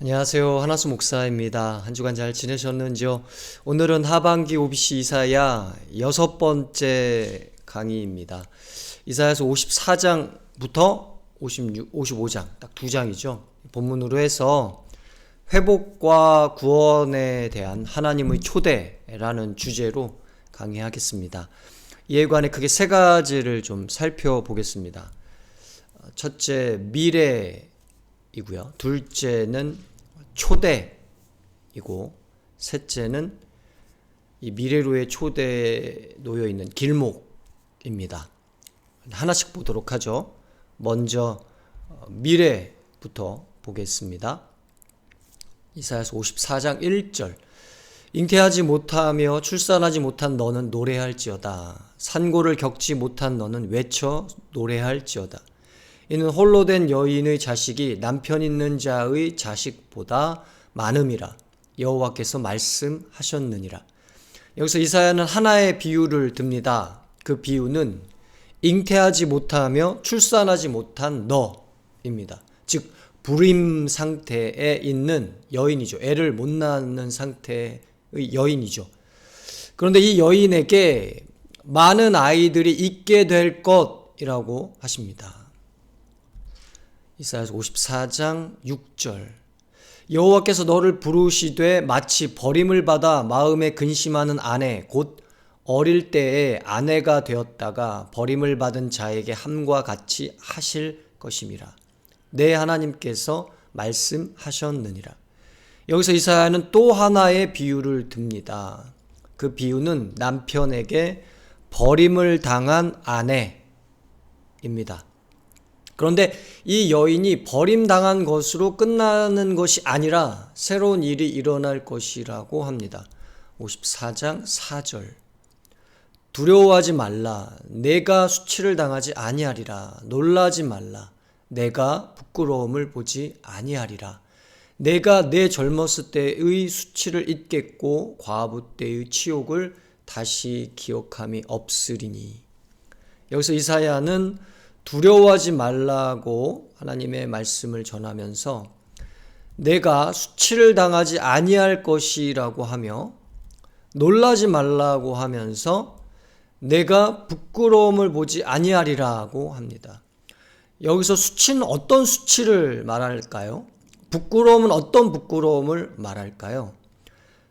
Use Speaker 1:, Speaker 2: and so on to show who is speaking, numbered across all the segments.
Speaker 1: 안녕하세요. 하나수 목사입니다. 한 주간 잘 지내셨는지요? 오늘은 하반기 OBC 이사야 여섯 번째 강의입니다. 이사야서 54장부터 56, 55장, 딱 두 장이죠. 본문으로 해서 회복과 구원에 대한 하나님의 초대라는 주제로 강의하겠습니다. 이에 관해 크게 세 가지를 좀 살펴보겠습니다. 첫째, 미래이고요. 둘째는 초대이고, 셋째는 이 미래로의 초대에 놓여 있는 길목입니다. 하나씩 보도록 하죠. 먼저 어, 미래부터 보겠습니다. 이사야서 54장 1절 잉태하지 못하며 출산하지 못한 너는 노래할지어다 산고를 겪지 못한 너는 외쳐 노래할지어다 이는 홀로 된 여인의 자식이 남편 있는 자의 자식보다 많음이라 여호와께서 말씀하셨느니라 여기서 이사야는 하나의 비유를 듭니다 그 비유는 잉태하지 못하며 출산하지 못한 너입니다 즉 불임 상태에 있는 여인이죠. 애를 못 낳는 상태의 여인이죠. 그런데 이 여인에게 많은 아이들이 있게 될 것이라고 하십니다. 이사야서 54장 6절 여호와께서 너를 부르시되 마치 버림을 받아 마음에 근심하는 아내 곧 어릴 때에 아내가 되었다가 버림을 받은 자에게 함과 같이 하실 것임이라. 내 하나님께서 말씀하셨느니라. 여기서 이사야는 또 하나의 비유를 듭니다. 그 비유는 남편에게 버림을 당한 아내입니다. 그런데 이 여인이 버림당한 것으로 끝나는 것이 아니라 새로운 일이 일어날 것이라고 합니다. 54장 4절. 두려워하지 말라. 내가 수치를 당하지 아니하리라. 놀라지 말라. 내가 부끄러움을 보지 아니하리라. 내가 내 젊었을 때의 수치를 잊겠고 과부 때의 치욕을 다시 기억함이 없으리니. 여기서 이사야는 두려워하지 말라고 하나님의 말씀을 전하면서 내가 수치를 당하지 아니할 것이라고 하며 놀라지 말라고 하면서 내가 부끄러움을 보지 아니하리라고 합니다. 여기서 수치는 어떤 수치를 말할까요? 부끄러움은 어떤 부끄러움을 말할까요?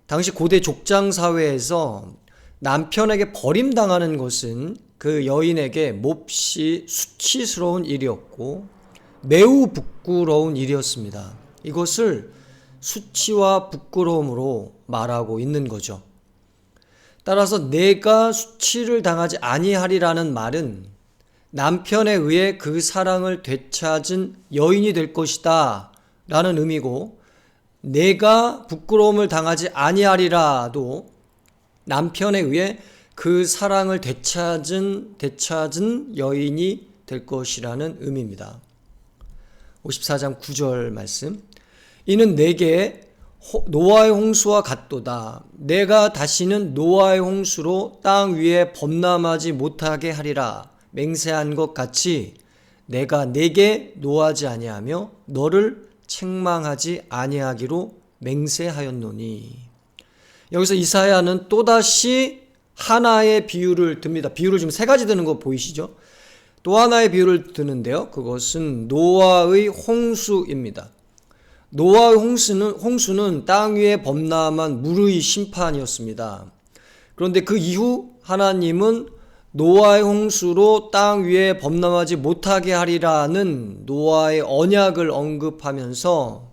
Speaker 1: 당시 고대 족장 사회에서 남편에게 버림당하는 것은 그 여인에게 몹시 수치스러운 일이었고 매우 부끄러운 일이었습니다. 이것을 수치와 부끄러움으로 말하고 있는 거죠. 따라서 내가 수치를 당하지 아니하리라는 말은 남편에 의해 그 사랑을 되찾은 여인이 될 것이다 라는 의미고 내가 부끄러움을 당하지 아니하리라도 남편에 의해 그 사랑을 되찾은 되찾은 여인이 될 것이라는 의미입니다. 54장 9절 말씀 이는 내게 노아의 홍수와 같도다. 내가 다시는 노아의 홍수로 땅 위에 범람하지 못하게 하리라. 맹세한 것 같이 내가 내게 노하지 아니하며 너를 책망하지 아니하기로 맹세하였노니. 여기서 이사야는 또다시 하나의 비유를 듭니다. 비유를 지금 세 가지 드는 거 보이시죠? 또 하나의 비유를 드는데요. 그것은 노아의 홍수입니다. 노아의 홍수는, 홍수는 땅 위에 범람한 물의 심판이었습니다. 그런데 그 이후 하나님은 노아의 홍수로 땅 위에 범람하지 못하게 하리라는 노아의 언약을 언급하면서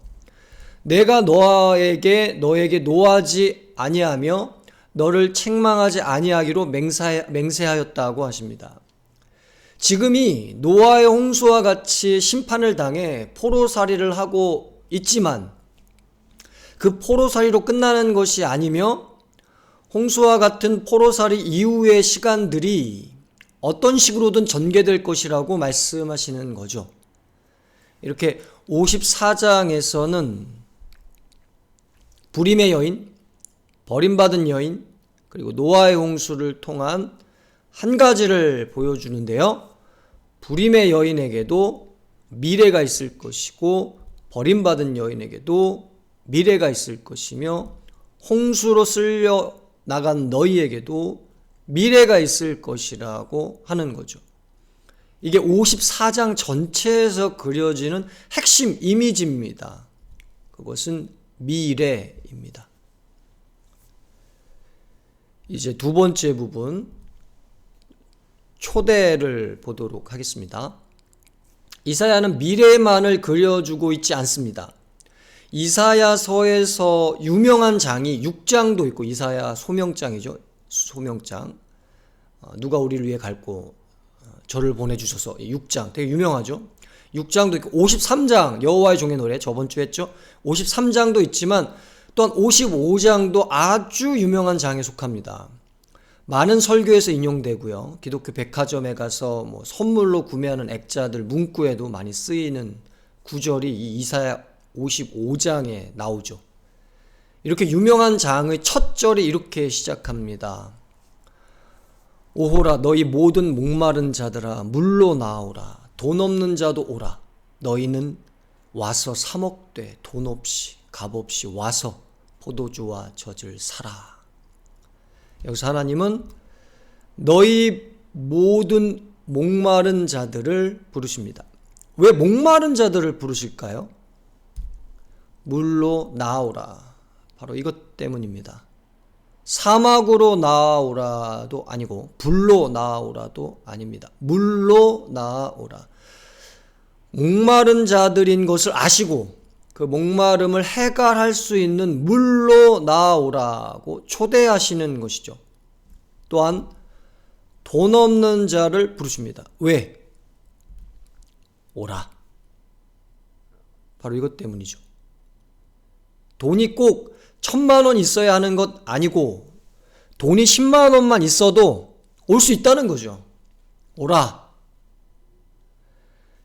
Speaker 1: 내가 너에게 너에게 노하지 아니하며 너를 책망하지 아니하기로 맹세, 맹세하였다고 하십니다. 지금이 노아의 홍수와 같이 심판을 당해 포로살이를 하고 있지만 그 포로살이로 끝나는 것이 아니며 홍수와 같은 포로살이 이후의 시간들이 어떤 식으로든 전개될 것이라고 말씀하시는 거죠. 이렇게 54장에서는 불임의 여인, 버림받은 여인, 그리고 노아의 홍수를 통한 한 가지를 보여주는데요. 불임의 여인에게도 미래가 있을 것이고 버림받은 여인에게도 미래가 있을 것이며 홍수로 쓸려 나간 너희에게도 미래가 있을 것이라고 하는 거죠. 이게 54장 전체에서 그려지는 핵심 이미지입니다. 그것은 미래입니다. 이제 두 번째 부분 초대를 보도록 하겠습니다. 이사야는 미래만을 그려주고 있지 않습니다. 이사야서에서 유명한 장이 6장도 있고 이사야 소명장이죠. 소명장. 어, 누가 우리를 위해 갈고 어, 저를 보내 주셔서 6장 되게 유명하죠. 6장도 있고 53장 여호와의 종의 노래 저번 주 했죠. 53장도 있지만 또한 55장도 아주 유명한 장에 속합니다. 많은 설교에서 인용되고요. 기독교 백화점에 가서 뭐 선물로 구매하는 액자들 문구에도 많이 쓰이는 구절이 이 이사야 55장에 나오죠. 이렇게 유명한 장의 첫 절이 이렇게 시작합니다. 오호라 너희 모든 목마른 자들아 물로 나오라 돈 없는 자도 오라 너희는 와서 사 먹되 돈 없이 값 없이 와서 포도주와 젖을 사라. 여기서 하나님은 너희 모든 목마른 자들을 부르십니다. 왜 목마른 자들을 부르실까요? 물로 나오라. 바로 이것 때문입니다. 사막으로 나오라도 아니고 불로 나오라도 아닙니다. 물로 나오라. 목마른 자들인 것을 아시고 그 목마름을 해갈할 수 있는 물로 나오라고 초대하시는 것이죠. 또한 돈 없는 자를 부르십니다. 왜? 오라. 바로 이것 때문이죠. 돈이 꼭 천만 원 있어야 하는 것 아니고 돈이 10만 원만 있어도 올 수 있다는 거죠. 오라.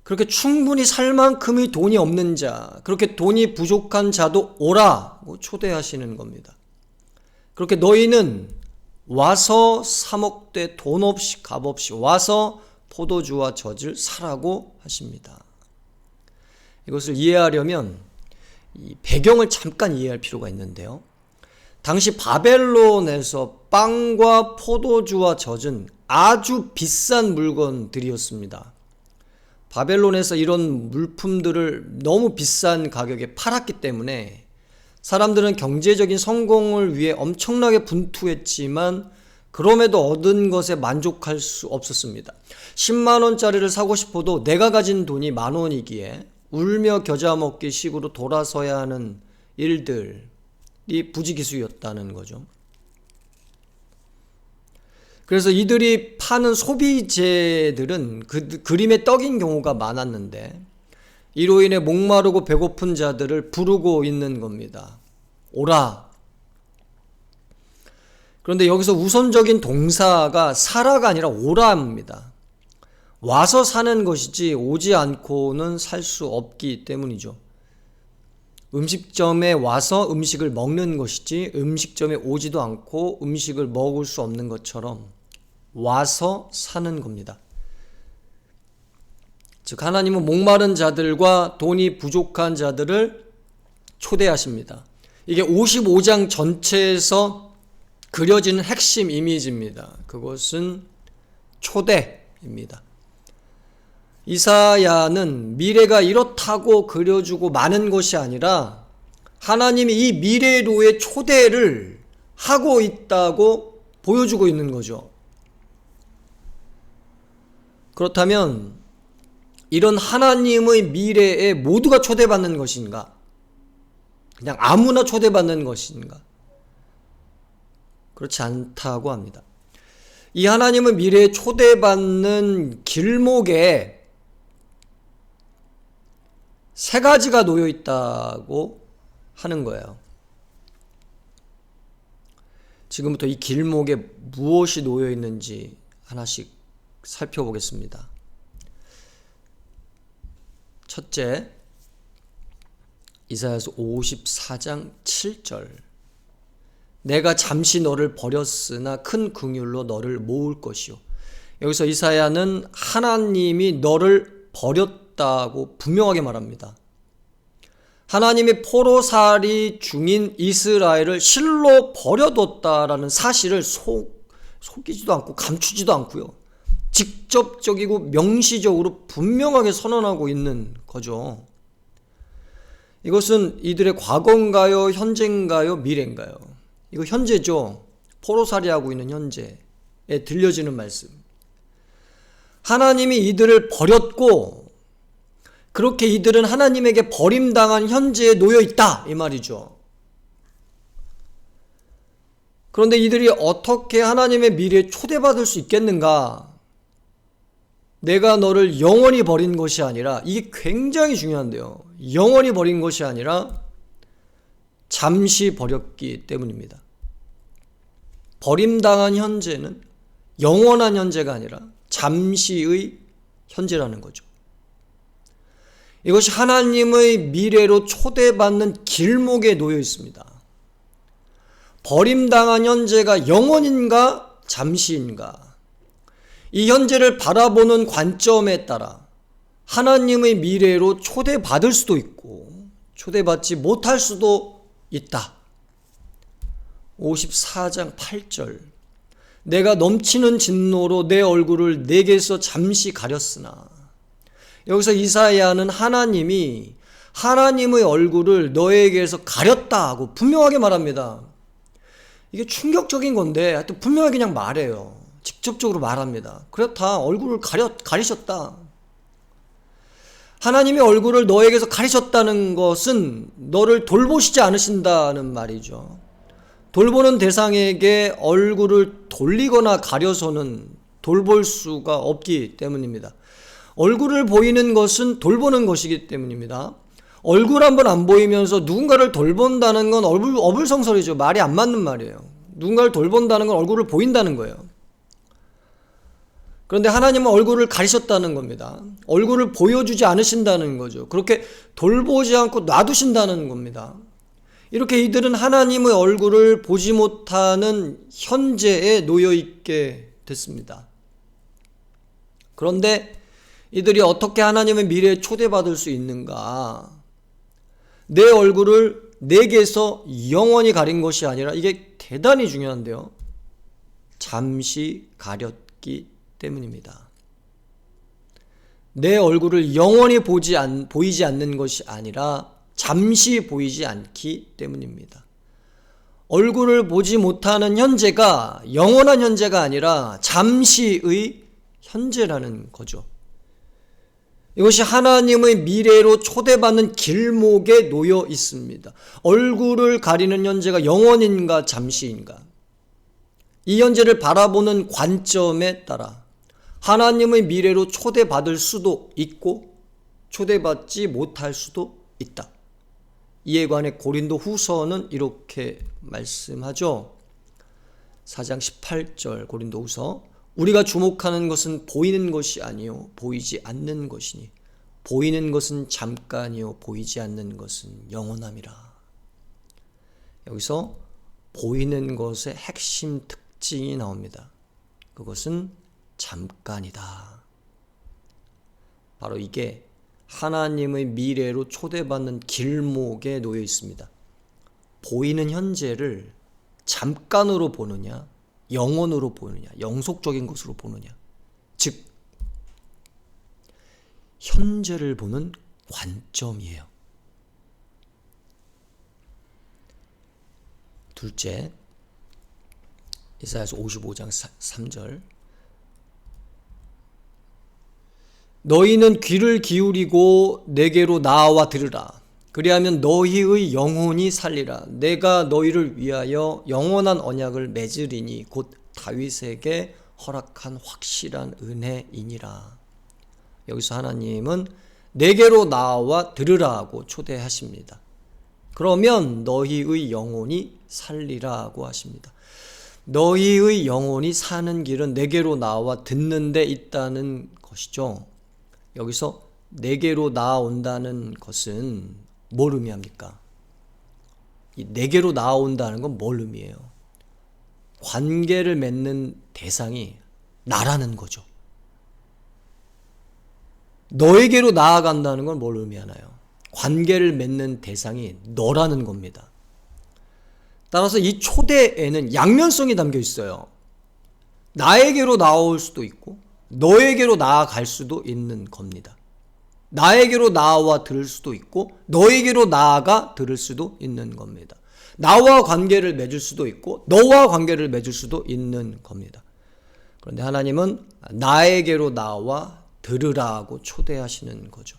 Speaker 1: 그렇게 충분히 살 만큼의 돈이 없는 자, 그렇게 돈이 부족한 자도 오라 초대하시는 겁니다. 그렇게 너희는 와서 사먹되 돈 없이 값 없이 와서 포도주와 젖을 사라고 하십니다. 이것을 이해하려면 이 배경을 잠깐 이해할 필요가 있는데요. 당시 바벨론에서 빵과 포도주와 젖은 아주 비싼 물건들이었습니다. 바벨론에서 이런 물품들을 너무 비싼 가격에 팔았기 때문에 사람들은 경제적인 성공을 위해 엄청나게 분투했지만 그럼에도 얻은 것에 만족할 수 없었습니다. 10만 원짜리를 사고 싶어도 내가 가진 돈이 만 원이기에 울며 겨자 먹기 식으로 돌아서야 하는 일들이 부지기수였다는 거죠. 그래서 이들이 파는 소비재들은 그 그림에 떡인 경우가 많았는데 이로 인해 목마르고 배고픈 자들을 부르고 있는 겁니다. 오라. 그런데 여기서 우선적인 동사가 사라가 아니라 오라입니다. 와서 사는 것이지 오지 않고는 살 수 없기 때문이죠. 음식점에 와서 음식을 먹는 것이지 음식점에 오지도 않고 음식을 먹을 수 없는 것처럼 와서 사는 겁니다. 즉, 하나님은 목마른 자들과 돈이 부족한 자들을 초대하십니다. 이게 55장 전체에서 그려지는 핵심 이미지입니다. 그것은 초대입니다. 이사야는 미래가 이렇다고 그려주고 많은 것이 아니라 하나님이 이 미래로의 초대를 하고 있다고 보여주고 있는 거죠. 그렇다면 이런 하나님의 미래에 모두가 초대받는 것인가? 그냥 아무나 초대받는 것인가? 그렇지 않다고 합니다. 이 하나님은 미래에 초대받는 길목에 세 가지가 놓여 있다고 하는 거예요. 지금부터 이 길목에 무엇이 놓여 있는지 하나씩 살펴보겠습니다. 첫째, 이사야서 54장 7절. 내가 잠시 너를 버렸으나 큰 긍휼로 너를 모을 것이요. 여기서 이사야는 하나님이 너를 버렸 없다고 분명하게 말합니다. 하나님이 포로살이 중인 이스라엘을 실로 버려뒀다라는 사실을 속, 속이지도 않고 감추지도 않고요. 직접적이고 명시적으로 분명하게 선언하고 있는 거죠. 이것은 이들의 과거인가요? 현재인가요? 미래인가요? 이거 현재죠. 포로살이 하고 있는 현재에 들려지는 말씀. 하나님이 이들을 버렸고 그렇게 이들은 하나님에게 버림당한 현재에 놓여 있다 이 말이죠. 그런데 이들이 어떻게 하나님의 미래에 초대받을 수 있겠는가? 내가 너를 영원히 버린 것이 아니라 이게 굉장히 중요한데요. 영원히 버린 것이 아니라 잠시 버렸기 때문입니다. 버림당한 현재는 영원한 현재가 아니라 잠시의 현재라는 거죠. 이것이 하나님의 미래로 초대받는 길목에 놓여 있습니다. 버림당한 현재가 영원인가 잠시인가? 이 현재를 바라보는 관점에 따라 하나님의 미래로 초대받을 수도 있고 초대받지 못할 수도 있다. 54장 8절 내가 넘치는 진노로 내 얼굴을 내게서 잠시 가렸으나 여기서 이사야는 하나님이 하나님의 얼굴을 너에게서 가렸다 하고 분명하게 말합니다. 이게 충격적인 건데 하여튼 분명하게 그냥 말해요. 직접적으로 말합니다. 그렇다. 얼굴을 가려, 가리셨다. 하나님의 얼굴을 너에게서 가리셨다는 것은 너를 돌보시지 않으신다는 말이죠. 돌보는 대상에게 얼굴을 돌리거나 가려서는 돌볼 수가 없기 때문입니다. 얼굴을 보이는 것은 돌보는 것이기 때문입니다. 얼굴 한 번 안 보이면서 누군가를 돌본다는 건 어불, 어불성설이죠. 말이 안 맞는 말이에요. 누군가를 돌본다는 건 얼굴을 보인다는 거예요. 그런데 하나님은 얼굴을 가리셨다는 겁니다. 얼굴을 보여주지 않으신다는 거죠. 그렇게 돌보지 않고 놔두신다는 겁니다. 이렇게 이들은 하나님의 얼굴을 보지 못하는 현재에 놓여 있게 됐습니다. 그런데 이들이 어떻게 하나님의 미래에 초대받을 수 있는가? 내 얼굴을 내게서 영원히 가린 것이 아니라 이게 대단히 중요한데요. 잠시 가렸기 때문입니다. 내 얼굴을 영원히 보지 않, 보이지 않는 것이 아니라 잠시 보이지 않기 때문입니다. 얼굴을 보지 못하는 현재가 영원한 현재가 아니라 잠시의 현재라는 거죠. 이것이 하나님의 미래로 초대받는 길목에 놓여 있습니다. 얼굴을 가리는 현재가 영원인가 잠시인가? 이 현재를 바라보는 관점에 따라 하나님의 미래로 초대받을 수도 있고 초대받지 못할 수도 있다. 이에 관해 고린도 후서는 이렇게 말씀하죠. 4장 18절 고린도 후서 우리가 주목하는 것은 보이는 것이 아니요 보이지 않는 것이니 보이는 것은 잠깐이요 보이지 않는 것은 영원함이라. 여기서 보이는 것의 핵심 특징이 나옵니다. 그것은 잠깐이다. 바로 이게 하나님의 미래로 초대받는 길목에 놓여 있습니다. 보이는 현재를 잠깐으로 보느냐, 영원으로 보느냐, 영속적인 것으로 보느냐. 즉, 현재를 보는 관점이에요. 둘째, 이사야서 55장 3절 너희는 귀를 기울이고 내게로 나와 들으라. 그리하면 너희의 영혼이 살리라. 내가 너희를 위하여 영원한 언약을 맺으리니 곧 다윗에게 허락한 확실한 은혜이니라. 여기서 하나님은 내게로 나와 들으라고 초대하십니다. 그러면 너희의 영혼이 살리라고 하십니다. 너희의 영혼이 사는 길은 내게로 나와 듣는 데 있다는 것이죠. 여기서 내게로 나아온다는 것은 뭘 의미합니까? 이 내게로 나아온다는 건 뭘 의미해요? 관계를 맺는 대상이 나라는 거죠. 너에게로 나아간다는 건 뭘 의미하나요? 관계를 맺는 대상이 너라는 겁니다. 따라서 이 초대에는 양면성이 담겨 있어요. 나에게로 나올 수도 있고 너에게로 나아갈 수도 있는 겁니다. 나에게로 나와 들을 수도 있고 너에게로 나아가 들을 수도 있는 겁니다. 나와 관계를 맺을 수도 있고 너와 관계를 맺을 수도 있는 겁니다. 그런데 하나님은 나에게로 나와 들으라고 초대하시는 거죠.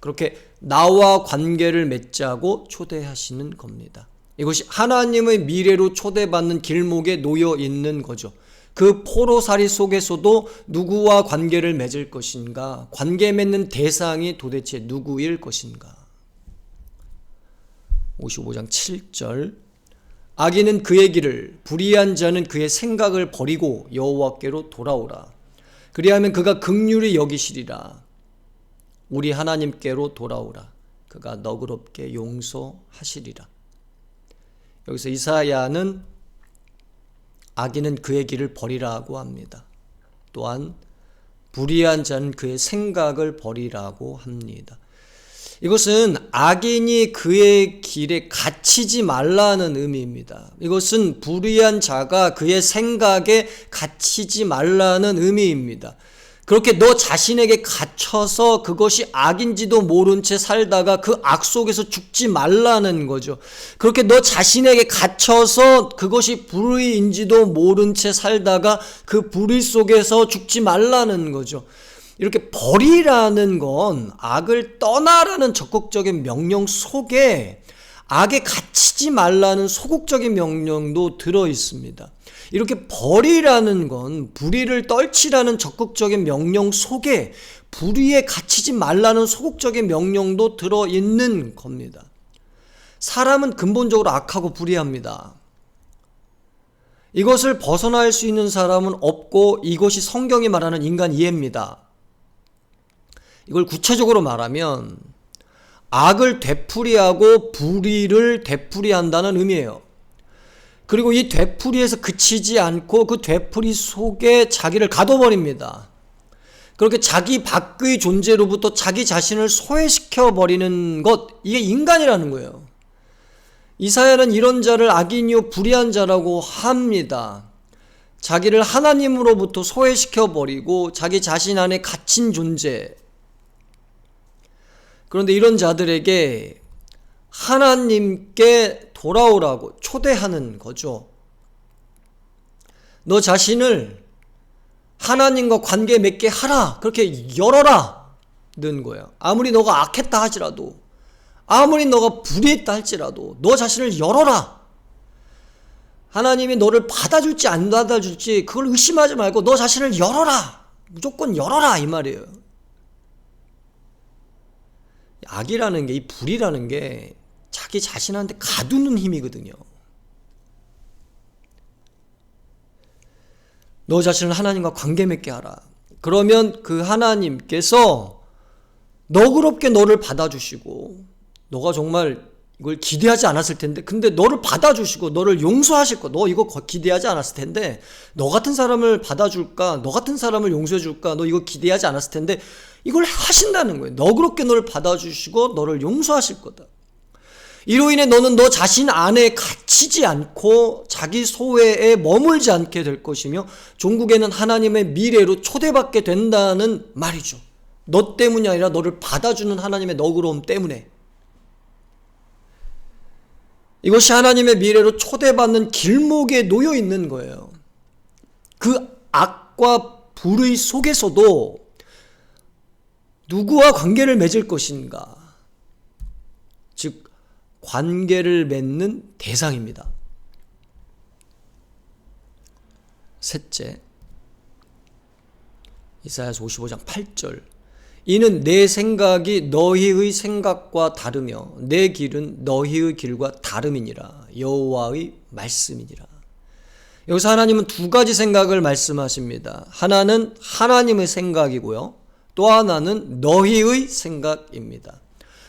Speaker 1: 그렇게 나와 관계를 맺자고 초대하시는 겁니다. 이것이 하나님의 미래로 초대받는 길목에 놓여 있는 거죠. 그 포로살이 속에서도 누구와 관계를 맺을 것인가? 관계 맺는 대상이 도대체 누구일 것인가? 55장 7절 악인은 그의 길을 불의한 자는 그의 생각을 버리고 여호와께로 돌아오라. 그리하면 그가 극률이 여기시리라. 우리 하나님께로 돌아오라. 그가 너그럽게 용서하시리라. 여기서 이사야는 악인은 그의 길을 버리라고 합니다. 또한 불의한 자는 그의 생각을 버리라고 합니다. 이것은 악인이 그의 길에 갇히지 말라는 의미입니다. 이것은 불의한 자가 그의 생각에 갇히지 말라는 의미입니다. 그렇게 너 자신에게 갇혀서 그것이 악인지도 모른 채 살다가 그 악 속에서 죽지 말라는 거죠. 그렇게 너 자신에게 갇혀서 그것이 불의인지도 모른 채 살다가 그 불의 속에서 죽지 말라는 거죠. 이렇게 버리라는 건 악을 떠나라는 적극적인 명령 속에 악에 갇히지 말라는 소극적인 명령도 들어 있습니다. 이렇게 벌이라는 건 불의를 떨치라는 적극적인 명령 속에 불의에 갇히지 말라는 소극적인 명령도 들어 있는 겁니다. 사람은 근본적으로 악하고 불의합니다. 이것을 벗어날 수 있는 사람은 없고 이것이 성경이 말하는 인간 이해입니다. 이걸 구체적으로 말하면 악을 되풀이하고 불의를 되풀이한다는 의미예요. 그리고 이 되풀이에서 그치지 않고 그 되풀이 속에 자기를 가둬버립니다. 그렇게 자기 밖의 존재로부터 자기 자신을 소외시켜 버리는 것, 이게 인간이라는 거예요. 이사야는 이런 자를 악인이요 불의한 자라고 합니다. 자기를 하나님으로부터 소외시켜 버리고 자기 자신 안에 갇힌 존재. 그런데 이런 자들에게 하나님께 돌아오라고 초대하는 거죠. 너 자신을 하나님과 관계 맺게 하라. 그렇게 열어라. 는 거예요. 아무리 너가 악했다 하지라도, 아무리 너가 불의했다 할지라도, 너 자신을 열어라. 하나님이 너를 받아줄지 안 받아줄지 그걸 의심하지 말고 너 자신을 열어라. 무조건 열어라. 이 말이에요. 악이라는 게, 이 불이라는 게 자기 자신한테 가두는 힘이거든요. 너 자신을 하나님과 관계 맺게 하라. 그러면 그 하나님께서 너그럽게 너를 받아주시고, 너가 정말 이걸 기대하지 않았을 텐데, 근데 너를 받아주시고, 너를 용서하실 거, 너 이거 기대하지 않았을 텐데, 너 같은 사람을 받아줄까, 너 같은 사람을 용서해줄까, 너 이거 기대하지 않았을 텐데, 이걸 하신다는 거예요. 너그럽게 너를 받아주시고, 너를 용서하실 거다. 이로 인해 너는 너 자신 안에 갇히지 않고 자기 소외에 머물지 않게 될 것이며 종국에는 하나님의 미래로 초대받게 된다는 말이죠. 너 때문이 아니라 너를 받아주는 하나님의 너그러움 때문에. 이것이 하나님의 미래로 초대받는 길목에 놓여 있는 거예요. 그 악과 불의 속에서도 누구와 관계를 맺을 것인가? 즉, 관계를 맺는 대상입니다. 셋째, 이사야서 55장 8절. 이는 내 생각이 너희의 생각과 다르며 내 길은 너희의 길과 다름이니라. 여호와의 말씀이니라. 여기서 하나님은 두 가지 생각을 말씀하십니다. 하나는 하나님의 생각이고요. 또 하나는 너희의 생각입니다.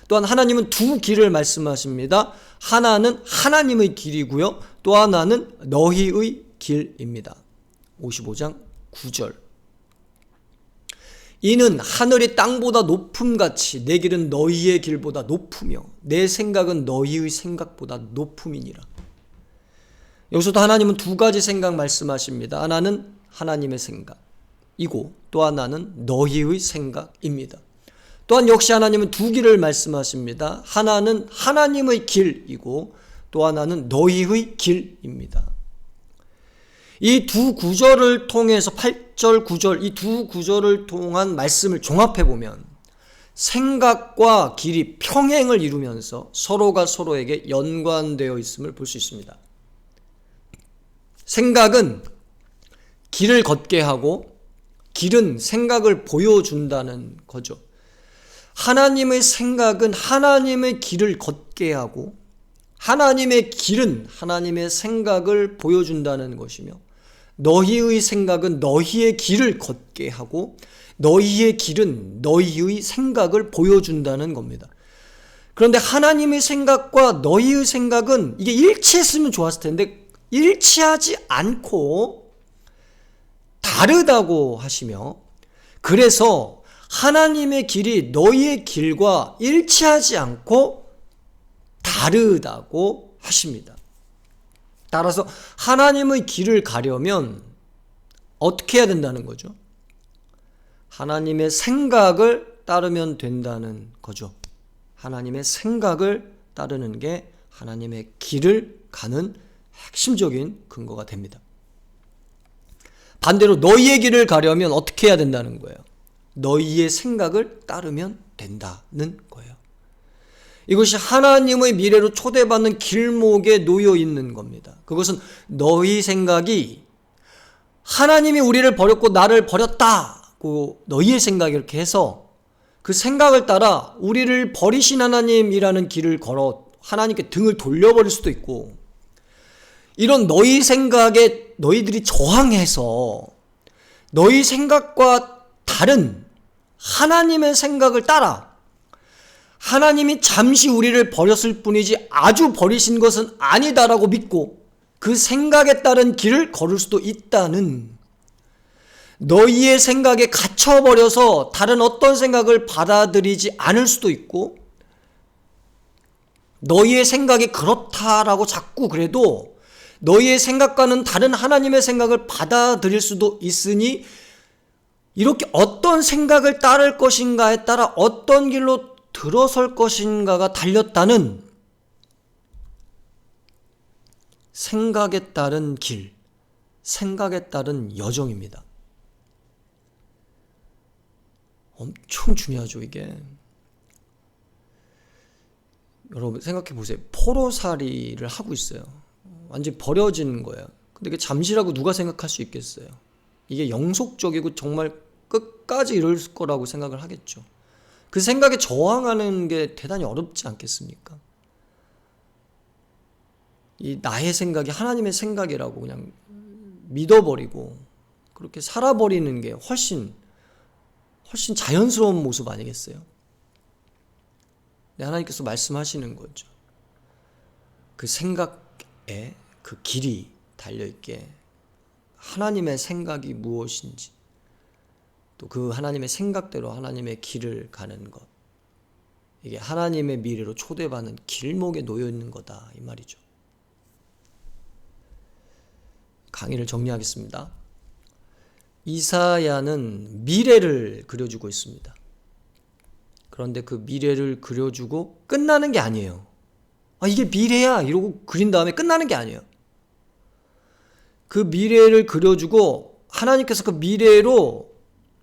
Speaker 1: 또한 하나님은 두 길을 말씀하십니다. 하나는 하나님의 길이고요. 또 하나는 너희의 길입니다. 55장 9절. 이는 하늘이 땅보다 높음 같이 내 길은 너희의 길보다 높으며 내 생각은 너희의 생각보다 높음이니라. 여기서도 하나님은 두 가지 생각 말씀하십니다. 하나는 하나님의 생각이고 또 하나는 너희의 생각입니다. 또한 역시 하나님은 두 길을 말씀하십니다. 하나는 하나님의 길이고 또 하나는 너희의 길입니다. 이 두 구절을 통해서 8절, 9절 이 두 구절을 통한 말씀을 종합해 보면 생각과 길이 평행을 이루면서 서로가 서로에게 연관되어 있음을 볼 수 있습니다. 생각은 길을 걷게 하고 길은 생각을 보여준다는 거죠. 하나님의 생각은 하나님의 길을 걷게 하고 하나님의 길은 하나님의 생각을 보여준다는 것이며 너희의 생각은 너희의 길을 걷게 하고 너희의 길은 너희의 생각을 보여준다는 겁니다. 그런데 하나님의 생각과 너희의 생각은 이게 일치했으면 좋았을 텐데 일치하지 않고 다르다고 하시며 그래서 하나님의 길이 너희의 길과 일치하지 않고 다르다고 하십니다. 따라서 하나님의 길을 가려면 어떻게 해야 된다는 거죠? 하나님의 생각을 따르면 된다는 거죠. 하나님의 생각을 따르는 게 하나님의 길을 가는 핵심적인 근거가 됩니다. 반대로 너희의 길을 가려면 어떻게 해야 된다는 거예요? 너희의 생각을 따르면 된다는 거예요. 이것이 하나님의 미래로 초대받는 길목에 놓여 있는 겁니다. 그것은 너희 생각이 하나님이 우리를 버렸고 나를 버렸다고 너희의 생각이 이렇게 해서 그 생각을 따라 우리를 버리신 하나님이라는 길을 걸어 하나님께 등을 돌려버릴 수도 있고 이런 너희 생각에 너희들이 저항해서 너희 생각과 다른 하나님의 생각을 따라 하나님이 잠시 우리를 버렸을 뿐이지 아주 버리신 것은 아니다라고 믿고 그 생각에 따른 길을 걸을 수도 있다는 너희의 생각에 갇혀버려서 다른 어떤 생각을 받아들이지 않을 수도 있고 너희의 생각이 그렇다라고 자꾸 그래도 너희의 생각과는 다른 하나님의 생각을 받아들일 수도 있으니 이렇게 어떤 생각을 따를 것인가에 따라 어떤 길로 들어설 것인가가 달렸다는 생각에 따른 길, 생각에 따른 여정입니다. 엄청 중요하죠, 이게. 여러분 생각해 보세요. 포로살이를 하고 있어요. 완전 버려진 거예요. 근데 이게 잠시라고 누가 생각할 수 있겠어요? 이게 영속적이고 정말 끝까지 이룰 거라고 생각을 하겠죠. 그 생각에 저항하는 게 대단히 어렵지 않겠습니까? 이 나의 생각이 하나님의 생각이라고 그냥 믿어버리고 그렇게 살아버리는 게 훨씬 훨씬 자연스러운 모습 아니겠어요? 네, 하나님께서 말씀하시는 거죠. 그 생각에 그 길이 달려있게 하나님의 생각이 무엇인지 또 그 하나님의 생각대로 하나님의 길을 가는 것 이게 하나님의 미래로 초대받는 길목에 놓여 있는 거다 이 말이죠. 강의를 정리하겠습니다. 이사야는 미래를 그려주고 있습니다. 그런데 그 미래를 그려주고 끝나는 게 아니에요. 아, 이게 미래야! 이러고 그린 다음에 끝나는 게 아니에요. 그 미래를 그려주고 하나님께서 그 미래로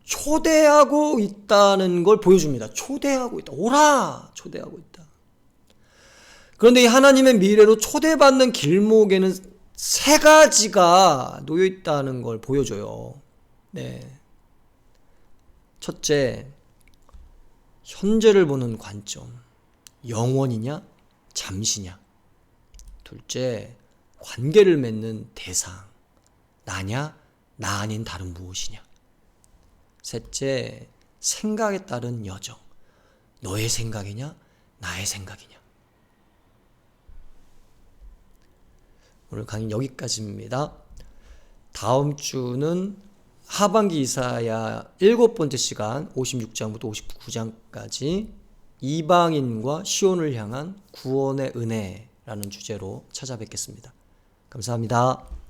Speaker 1: 초대하고 있다는 걸 보여줍니다. 초대하고 있다. 오라! 초대하고 있다. 그런데 이 하나님의 미래로 초대받는 길목에는 세 가지가 놓여 있다는 걸 보여줘요. 네. 첫째, 현재를 보는 관점. 영원이냐, 잠시냐. 둘째, 관계를 맺는 대상. 나냐, 나 아닌 다른 무엇이냐. 셋째, 생각에 따른 여정. 너의 생각이냐, 나의 생각이냐. 오늘 강의 여기까지입니다. 다음 주는 하반기 이사야 일곱 번째 시간 56장부터 59장까지 이방인과 시온을 향한 구원의 은혜라는 주제로 찾아뵙겠습니다. 감사합니다.